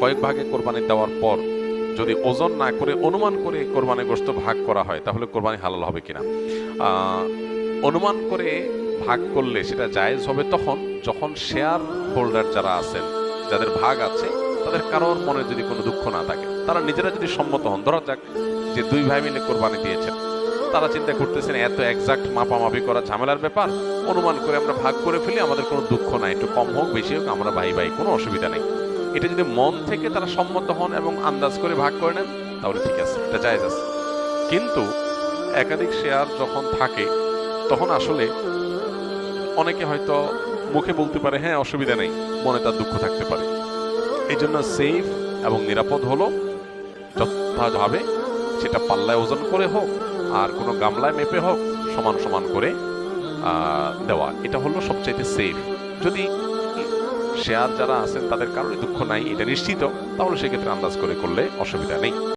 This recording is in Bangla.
কয়েক ভাগে কোরবানি দেওয়ার পর যদি ওজন না করে, অনুমান করে কোরবানি গোস্ত ভাগ করা হয়, তাহলে কোরবানি হালাল হবে কিনা? অনুমান করে ভাগ করলে সেটা জায়েজ হবে তখন, যখন শেয়ার হোল্ডার যারা আছেন, যাদের ভাগ আছে, তাদের কারোর মনে যদি কোনো দুঃখ না থাকে, তারা নিজেরা যদি সম্মত হন, ধরা যাক যে দুই ভাই মিলে কোরবানি দিয়েছেন, তারা চিন্তা করতেছেন এত একজাক্ট মাপামাপি করা ঝামেলার ব্যাপার, অনুমান করে আমরা ভাগ করে ফেলি, আমাদের কোনো দুঃখ নাই, একটু কম হোক, বেশি হোক, আমরা ভাই ভাই, কোনো অসুবিধা নেই। এটা যদি মন থেকে তারা সম্মত হন এবং আন্দাজ করে ভাগ করে নেন, তাহলে ঠিক আছে, এটা জায়েজ আছে। কিন্তু একাধিক শেয়ার যখন থাকে, তখন আসলে অনেকে হয়তো মুখে বলতে পারে হ্যাঁ অসুবিধা নেই, মনে তার দুঃখ থাকতে পারে। এই জন্য সেফ এবং নিরাপদ হলো, যথাযথভাবে সেটা পাল্লায় ওজন করে হোক, আর কোনো গামলায় মেপে হোক, সমান সমান করে দেওয়া। এটা হলো সবচাইতে সেফ। যদি শেয়ার যারা আছেন, তাদের কারণে দুঃখ নাই, এটা নিশ্চিত। তাহলে সেক্ষেত্রে আন্দাজ করে করলে অসুবিধা নেই।